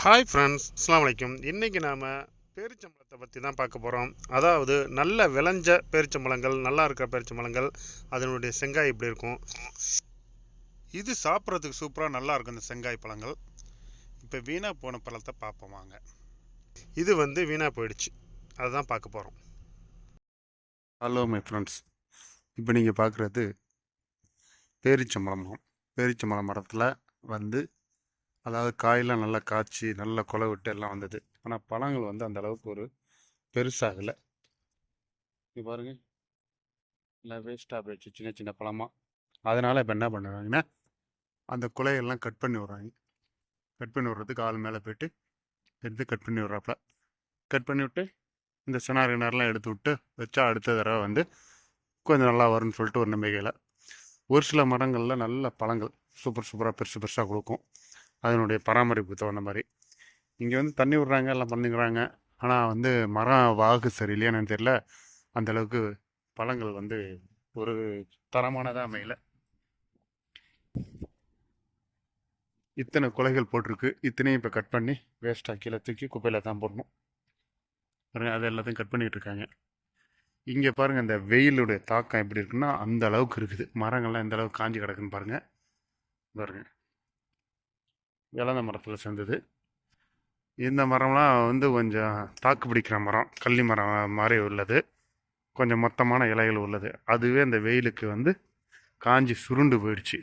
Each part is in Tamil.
ஹாய் ஃப்ரெண்ட்ஸ் அஸ்லாம் வலைக்கம் இன்றைக்கி நாம் பேரிச்சம்பழத்தை பற்றி தான் பார்க்க போகிறோம் அதாவது நல்ல விளைஞ்ச பேரிச்சம்பழங்கள் நல்லா இருக்கிற பேரிச்சம்பழங்கள் அதனுடைய செங்காய் இப்படி இருக்கும்? இது சாப்பிட்றதுக்கு சூப்பராக நல்லா இருக்கும் இந்த செங்காய் பழங்கள். இப்போ வீணாக போன பழத்தை பார்ப்போம் வாங்க. இது வந்து வீணாக போயிடுச்சு. அதுதான் பார்க்க போகிறோம் ஹலோ மை ஃப்ரெண்ட்ஸ் இப்போ நீங்கள் பார்க்குறது பேரிச்சம்பழம். பேரிச்சம்பழம் மரத்தில் வந்து அதாவது காயெல்லாம் நல்லா காய்ச்சி நல்லா கொலை விட்டு எல்லாம் வந்தது. ஆனால் பழங்கள் வந்து அந்த அளவுக்கு ஒரு பெருசாகலை. இது பாருங்க. நல்லா வேஸ்ட்டாக போயிடுச்சு. சின்ன சின்ன பழமாக அதனால் இப்போ என்ன பண்ணுறாங்கன்னா அந்த குலையெல்லாம் கட் பண்ணி விட்றாங்க. கட் பண்ணி விட்றதுக்கு ஆள் மேலே போயிட்டு எடுத்து கட் பண்ணி விட்றாப்புல. கட் பண்ணி விட்டு இந்த சினார் கிணறுலாம் எடுத்து விட்டு வச்சா அடுத்த தடவை வந்து கொஞ்சம் நல்லா வரும்னு சொல்லிட்டு ஒரு நம்பிக்கையில். ஒரு சில மரங்களில் நல்ல பழங்கள் சூப்பர் சூப்பராக பெருசு பெருசாக கொடுக்கும். அதனுடைய பராமரிப்பு தகுந்த மாதிரி. இங்கே வந்து தண்ணி விட்றாங்க எல்லாம் பண்ணிக்கிறாங்க. ஆனால் வந்து மரம் வாகு சரியில்லையான்னு தெரியல. அந்த அளவுக்கு பழங்கள் வந்து ஒரு தரமானதாக அமையல. இத்தனை குலைகள் போட்டிருக்கு. இத்தனையும் இப்போ கட் பண்ணி வேஸ்ட்டாக கீழே தூக்கி குப்பையில் தான் போடணும். பாருங்கள் அது எல்லாத்தையும் கட் பண்ணிகிட்டு இருக்காங்க. இங்கே பாருங்கள் இந்த வெயிலுடைய தாக்கம் எப்படி இருக்குன்னா அந்த அளவுக்கு இருக்குது. மரங்கள்லாம் எந்த அளவுக்கு காஞ்சி கிடக்குன்னு பாருங்கள் பாருங்கள் இளந்த மரத்தில் சேர்ந்தது. இந்த மரம்லாம் வந்து கொஞ்சம் தாக்கு பிடிக்கிற மரம் கள்ளி மரம் மாதிரி உள்ளது. கொஞ்சம் மொத்தமான இலைகள் உள்ளது. அதுவே அந்த வெயிலுக்கு வந்து காஞ்சி சுருண்டு போயிடுச்சு.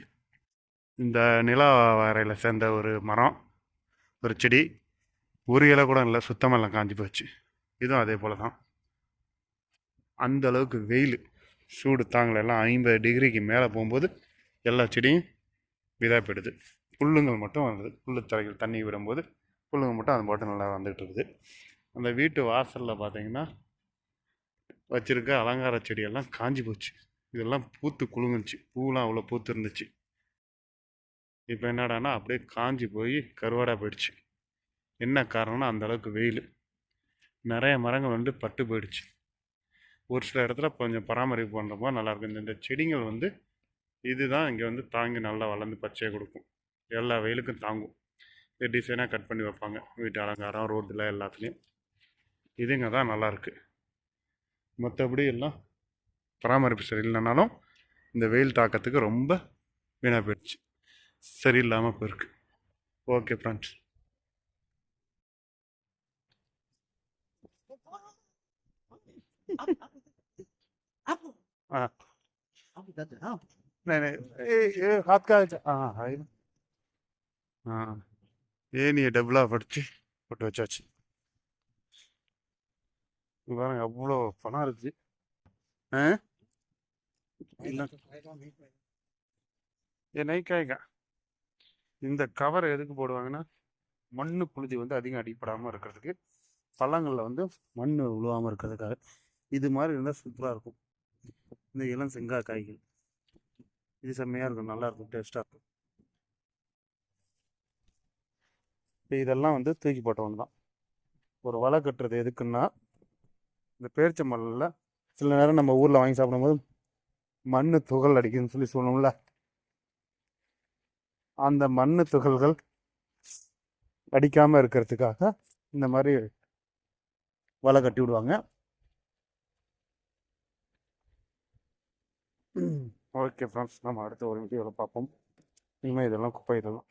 இந்த நிலா வரையில் சேர்ந்த ஒரு மரம் ஒரு செடி ஒரு இலை கூட இல்லை சுத்தமெல்லாம் காஞ்சி போச்சு. இதுவும் அதே போல தான். அந்த அளவுக்கு வெயில் சூடு தாங்கல. எல்லாம் ஐம்பது டிகிரிக்கு மேலே போகும்போது எல்லா செடியும் விதா போயிடுது புல்லுங்கள் மட்டும் வந்தது புல்லு தரைகள் தண்ணி விடும்போது புல்லுங்கள் மட்டும் அது பாட்டு நல்லா வந்துகிட்டு இருக்குது அந்த வீட்டு வாசலில் பார்த்தீங்கன்னா வச்சுருக்க அலங்கார செடியெல்லாம் காஞ்சி போச்சு. இதெல்லாம் பூத்து குலுங்குச்சு பூலாம் அவ்வளோ பூத்து இருந்துச்சு இப்போ என்னடான்னா அப்படியே காஞ்சி போய் கருவாடாக போயிடுச்சு. என்ன காரணம்னா அந்தளவுக்கு வெயில். நிறைய மரங்கள் வந்து பட்டு போயிடுச்சு. ஒரு சில இடத்துல கொஞ்சம் பராமரிப்பு பண்ணுறப்போ நல்லாயிருக்கும் இந்த- இந்த செடிகள் வந்து இதுதான் இங்கே வந்து தாங்கி நல்லா வளர்ந்து பச்சையாக கொடுக்கும். எல்லா வெயிலுக்கும் தாங்கும் இது டிசைனாக கட் பண்ணி வைப்பாங்க வீட்டு அலங்காரம் ரோட்டில் எல்லாத்துலேயும் இதுங்க தான் நல்லாயிருக்கு மற்றபடி எல்லாம் பராமரிப்பு சரியில்லைனாலும் இந்த வெயில் தாக்கத்துக்கு ரொம்ப வீணாக போயிடுச்சு சரியில்லாமல் போயிருக்கு ஓகே ஃப்ரெண்ட்ஸ் हाँ नहीं नहीं ये ये हाथ का हाँ ஏனியை டபுளாக படித்து போட்டு வச்சாச்சு. பாருங்க அவ்வளோ பணம் இருக்குது ஆ? ஏ நைக்காய்க்கா இந்த கவரை எதுக்கு போடுவாங்கன்னா மண் புழுதி வந்து அதிகம் அடிப்படாமல் இருக்கிறதுக்கு பழங்களில் வந்து மண் உழுவாமல் இருக்கிறதுக்காக. இது மாதிரி இருந்தால் சூப்பராக இருக்கும். இந்த இளம் செங்காய் காய்கள் இது செம்மையாக இருக்கும் நல்லாயிருக்கும் டேஸ்ட்டாக இருக்கும். இப்போ இதெல்லாம் வந்து தூக்கி போட்ட ஒன்று தான். ஒரு வலை கட்டுறது எதுக்குன்னா இந்த பேரிச்சம்பழம்ல சில நேரம் நம்ம ஊரில் வாங்கி சாப்பிடும்போது மண் துகள் அடிக்குதுன்னு சொல்லி சொல்லணும்ல அந்த மண் துகள்கள் அடிக்காமல் இருக்கிறதுக்காக இந்த மாதிரி வலை கட்டி விடுவாங்க. ஓகே ஃப்ரெண்ட்ஸ் நம்ம அடுத்த ஒரு வீடியோவில் பார்ப்போம். இனிமேல் இதெல்லாம் குப்பை இதெல்லாம்.